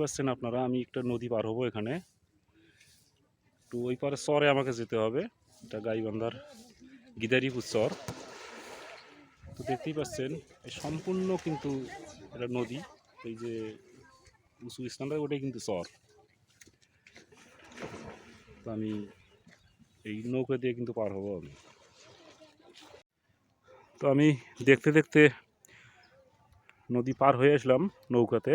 পাচ্ছেন আপনারা, আমি একটা নদী পার হব এখানে। একটু ওই পারে চরে আমাকে যেতে হবে, এটা গাইবান্ধার গিদারিপুর চর তো দেখতেই পাচ্ছেন সম্পূর্ণ কিন্তু এটা নদী, এই যে উঁচু স্থানটা, ওটাই কিন্তু চর তো আমি এই নৌকা দিয়ে কিন্তু পার হব আমি। তো আমি দেখতে দেখতে নদী পার হয়ে আসলাম নৌকাতে।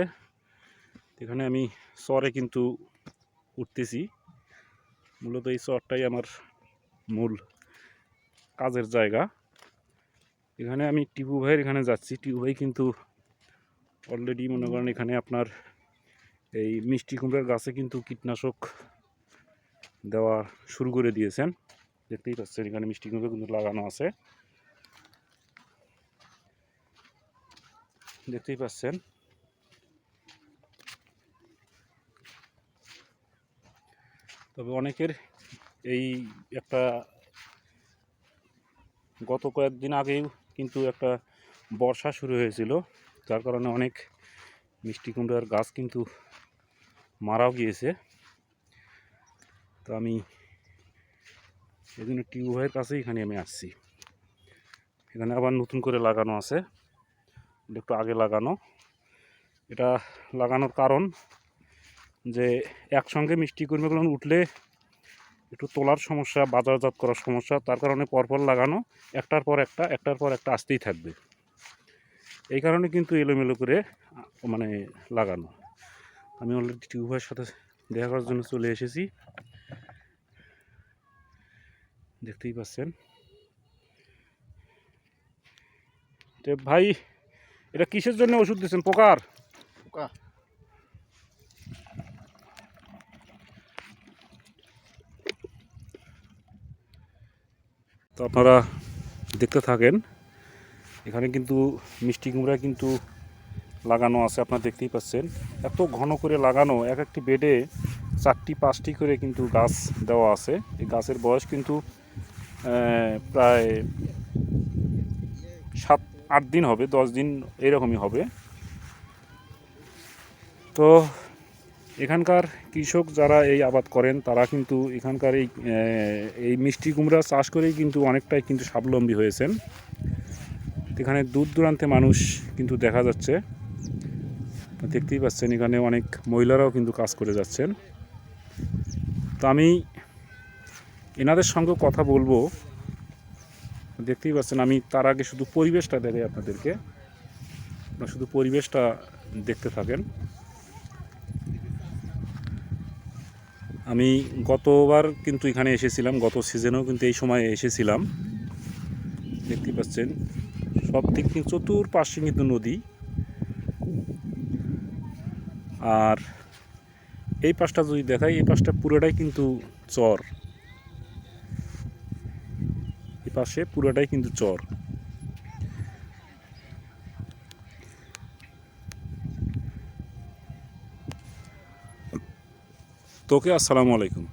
এখানে আমি চরে কিন্তু উঠতেছি। মূলত এই চরটাই আমার মূল কাজের জায়গা। এখানে আমি টিপু ভাইয়ের এখানে যাচ্ছি। টিপু ভাই কিন্তু অলরেডি মনে করেন এখানে আপনার এই মিষ্টি কুমড়ার গাছে কিন্তু কীটনাশক দেওয়া শুরু করে দিয়েছেন। দেখতেই পাচ্ছেন এখানে মিষ্টি কুমড়া কিন্তু লাগানো আছে। দেখতেই পাচ্ছেন তবে অনেকের এই একটা গত কয়েকদিন আগেই কিন্তু একটা বর্ষা শুরু হয়েছিল, যার কারণে অনেক মিষ্টি কুমড়ার গাছ কিন্তু মারাও গিয়েছে। তো আমি জন্য টিউবওয়ের কাছেই এখানে আমি আসছি। এখানে আবার নতুন করে লাগানো আছে, একটু আগে লাগানো। এটা লাগানোর কারণ যে একসঙ্গে মিষ্টি কুমড়াগুলো উঠলে একটু তোলার সমস্যা, বাজারজাত করার সমস্যা, তার কারণে পরপর লাগানো, একটার পর একটা, একটার পর একটা আসতেই থাকবে। এই কারণে কিন্তু এলোমেলো করে মানে লাগানো। আমি অলরেডি টিউবের সাথে দেখা করার জন্য চলে এসেছি। দেখতেই পাচ্ছেন। ভাই, এটা কিসের জন্য ওষুধ দিচ্ছেন? পোকার? পোকা। তো আপনারা দেখতে থাকেন। এখানে কিন্তু মিষ্টি কুমড়া কিন্তু লাগানো আছে, আপনারা দেখতেই পাচ্ছেন। এত ঘন করে লাগানো, এক একটি বেডে চারটি, পাঁচটি করে কিন্তু গাছ দেওয়া আছে। এই গাছের বয়স কিন্তু প্রায় সাত, আট দিন হবে, দশ দিন এরকমই হবে। তো এখানকার কৃষক যারা এই আবাদ করেন, তারা কিন্তু এখানকার এই এই মিষ্টি কুমড়া চাষ করেই কিন্তু অনেকটাই কিন্তু স্বাবলম্বী হয়েছেন। এখানে দূর দূরান্তে মানুষ কিন্তু দেখা যাচ্ছে। দেখতেই পাচ্ছেন এখানে অনেক মহিলারাও কিন্তু কাজ করে যাচ্ছেন। তো আমি এনাদের সঙ্গে কথা বলব। দেখতেই পাচ্ছেন আমি তার আগে শুধু পরিবেশটা দেখাই আপনাদেরকে। আপনারা শুধু পরিবেশটা দেখতে থাকেন। আমি গতবার কিন্তু এখানে এসেছিলাম, গত সিজনেও কিন্তু এই সময় এসেছিলাম। দেখতে পাচ্ছেন, সব দিক চতুর্পাশে কিন্তু নদী। আর এই পাশটা যদি দেখাই, এই পাশটা পুরোটাই কিন্তু চর। এই পাশে পুরোটাই কিন্তু চর। তোকে আসসালামু আলাইকুম।